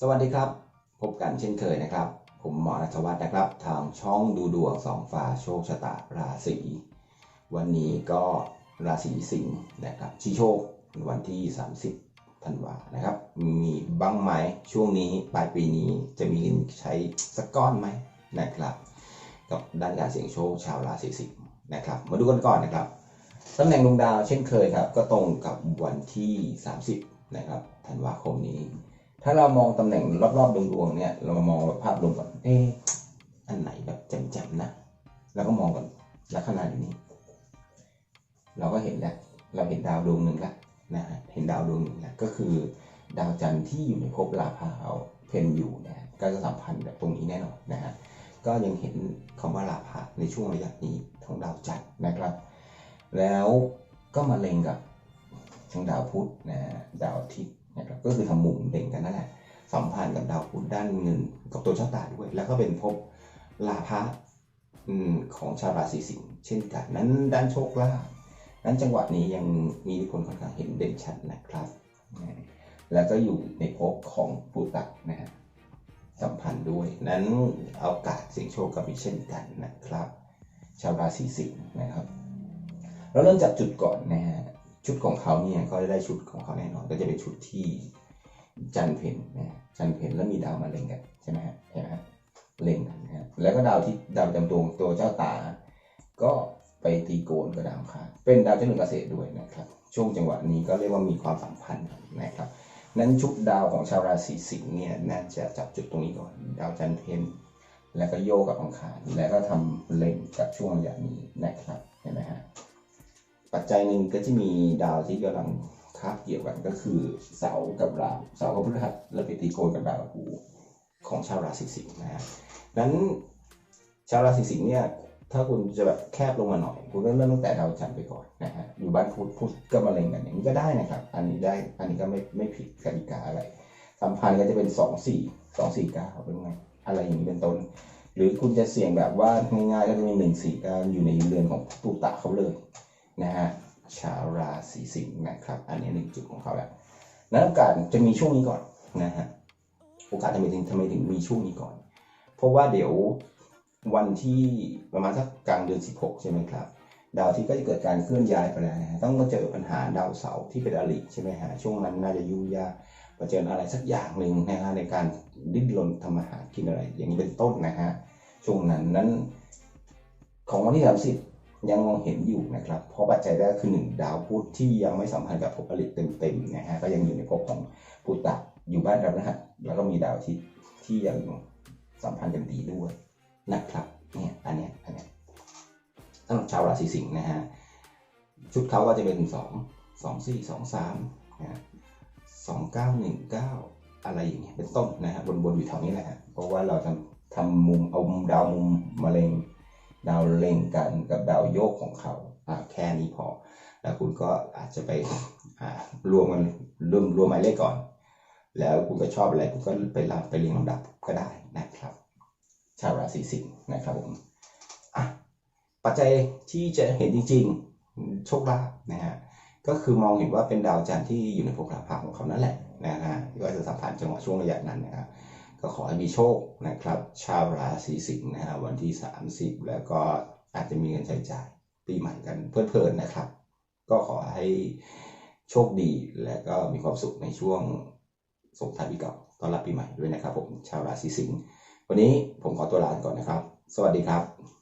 สวัสดีครับ พบกันเช่นเคยนะครับ ผมหมอนัทวัฒน์นะครับ ทางช่องดูดวงสองฟ้าโชคชะตาราศีวันนี้ก็ราศีสิงห์นะครับชี้โชควันที่ 30ธันวานะครับ มีบ้างไหมช่วงนี้ปลายปีนี้จะมีเงินใช้สักก้อนไหมนะครับ กับด้านการเสี่ยงโชคชาวราศีสิงห์นะครับ มาดูกันก่อนนะครับตำแหน่งดวงดาวเช่นเคยครับ ก็ตรงกับวันที่ 30นะครับธันวาคมนี้ ถ้าเรามองตำแหน่งรอบๆดวงๆเนี่ย เรามองแบบภาพรวมก่อนเอ๊ะอันไหนแบบแจ่มๆนะ แล้วก็มองก่อนลัคนาอยู่นี่เราก็เห็นแล้วเราเห็นดาวดวงหนึ่งล้วนะฮะเห็นดาวดวงหนึ่งล้วก็คือ ดาวจันทร์ที่อยู่ในภพราพาเอาเพนอยู่นะก็จะสัมพันธ์กับตรงนี้แน่นอนนะฮะก็ยังเห็นคำว่าราพาในช่วงระยะนี้ของดาวจันทร์นะครับ แล้วก็มาเล็งกับทั้งดาวพุธนะฮะดาวอาทิตย์ นะครับก็คือทำมุมเล็งกันนั่นแหละสัมพันธ์กับดาวพุธด้านเงินกับตัวชะตาด้วย แล้วก็เป็นภพราพะของชาวราศีสิงห์เช่นกันนั้นด้านโชคลาภนั้นจังหวะนี้ยังมีอิทธิพลค่อนข้างเห็นเด่นชัดนะครับแล้วก็อยู่ในภพของปุตตะนะฮะสัมพันธ์ด้วย นั้นเอาโอกาสเสี่ยงโชคก็มีเช่นกันนะครับ ชาวราศีสิงห์นะครับ เราเริ่มจากจุดก่อนนะฮะ ชุดของเขาเนี่ยก็ได้ชุดของเขาแน่นอน ก็จะเป็นชุดที่จันเพนนะจันเพนแล้วมีดาวมาเล็งกันใช่ไหมฮะเห็นไหมฮะเล็งกันนะฮะแล้วก็ดาวที่ดาวจำตัวตัวเจ้าตา ก็ไปตีโกนกับดาวคารเป็นดาวเจ้าหนึ่งเกษตรด้วยนะครับ ช่วงจังหวะนี้ก็เรียกว่ามีความสัมพันธ์นะครับนั้นชุดดาวของชาวราศีสิงห์เนี่ยน่าจะจับจุดตรงนี้ก่อน ดาวจันเพนแล้วก็โยกกับอังคารแล้วก็ทำเล็งกับช่วงระยะนี้นะครับเห็นไหมฮะ ปัจจัยหนึ่งก็จะมีดาวที่กำลังคาบเกี่ยวกันก็คือเสาร์กับราเสาร์กับพฤหัสและไปตีโกนกับราวหูของชาวราศีสิงห์นะฮะนั้นชาวราศีสิงห์เนี่ยถ้าคุณจะแบบแคบลงมาหน่อย คุณก็เริ่มตั้งแต่ดาวจันทร์ไปก่อนนะฮะอยู่บ้านพุธพุธก็มาเล็งกันอย่างนี้ก็ได้นะครับ อันนี้ได้อันนี้ก็ไม่ไม่ผิดกติกาอะไรสัมพันธ์ก็จะเป็นสองสี่สองสี่เก้าเป็นไงอะไรอย่างนี้เป็นต้น หรือคุณจะเสี่ยงแบบว่าง่ายๆก็จะมีหนึ่งสี่เก้าอยู่ในเรือนของตุตะเขาเลย นะฮะชาวราศีสิงห์นะครับ อันนี้หนึ่งจุดของเขาแล้วนั้นโอกาสจะมีช่วงนี้ก่อนนะฮะโอกาสทำไมถึงทำไมถึงมีช่วงนี้ก่อน เพราะว่าเดี๋ยววันที่ประมาณสักกลางเดือน 16 ใช่ไหมครับ ดาวที่ก็จะเกิดการเคลื่อนย้ายไปแล้วนะต้องมาเจอปัญหาดาวเสาร์ที่เป็นอริใช่ไหมฮะช่วงนั้นน่าจะยุ่งยากมาเจออะไรสักอย่างหนึ่งนะฮะในการดิ้นรนทำอาหารกินอะไร อย่างนี้เป็นต้นนะฮะช่วงนั้นนั้นของวันที่ 30 ยังมองเห็นอยู่นะครับ เพราะปัจจัยแรกคือหนึ่งดาวพุธที่ยังไม่สัมพันธ์กับภพอริตเต็มๆนะฮะก็ยังอยู่ในภพของพุตตะอยู่บ้านดาวพฤหัสแล้วก็มีดาวที่ที่ยังสัมพันธ์กันดีด้วยนะครับเนี่ยอันเนี้ยอันเนี้ยสำหรับชาวราศีสิงห์นะฮะชุดเขาก็จะเป็นสองสองสี่สองสามนะสองเก้าหนึ่งเก้าอะไรอย่างเงี้ยเป็นต้นนะฮะบนๆอยู่แถวนี้แหละฮะเพราะว่าเราทำทำมุมเอามุมดาวมุมมะเร็ง ดาวเล็งกันกับดาวโยกของเขาอ่าแค่นี้พอ แล้วคุณก็อาจจะไปอ่ารวมกันรวมรวมหมายเลขก่อน แล้วคุณก็ชอบอะไรคุณก็ไปรับไปเรียงลำดับก็ได้นะครับ ชาวราศีสิงห์นะครับผมอะปัจจัยที่จะเห็นจริงๆโชคลาภนะฮะก็คือมองเห็นว่าเป็นดาวจันทร์ที่อยู่ในภพราพาของเขานั่นแหละนะฮะก็จะสัมพันธ์จังหวะช่วงระยะนั้นนะครับ ก็ขอให้มีโชคนะครับ ชาวราศีสิงห์นะฮะวันที่ 30 แล้วก็อาจจะมีเงินใช้จ่ายปีใหม่กันเพลินๆนะครับ ก็ขอให้โชคดีและก็มีความสุขในช่วงสงท้ายปีเก่าต้อนรับปีใหม่ด้วยนะครับผมชาวราศีสิงห์วันนี้ผมขอตัวลาไปก่อนนะครับ สวัสดีครับ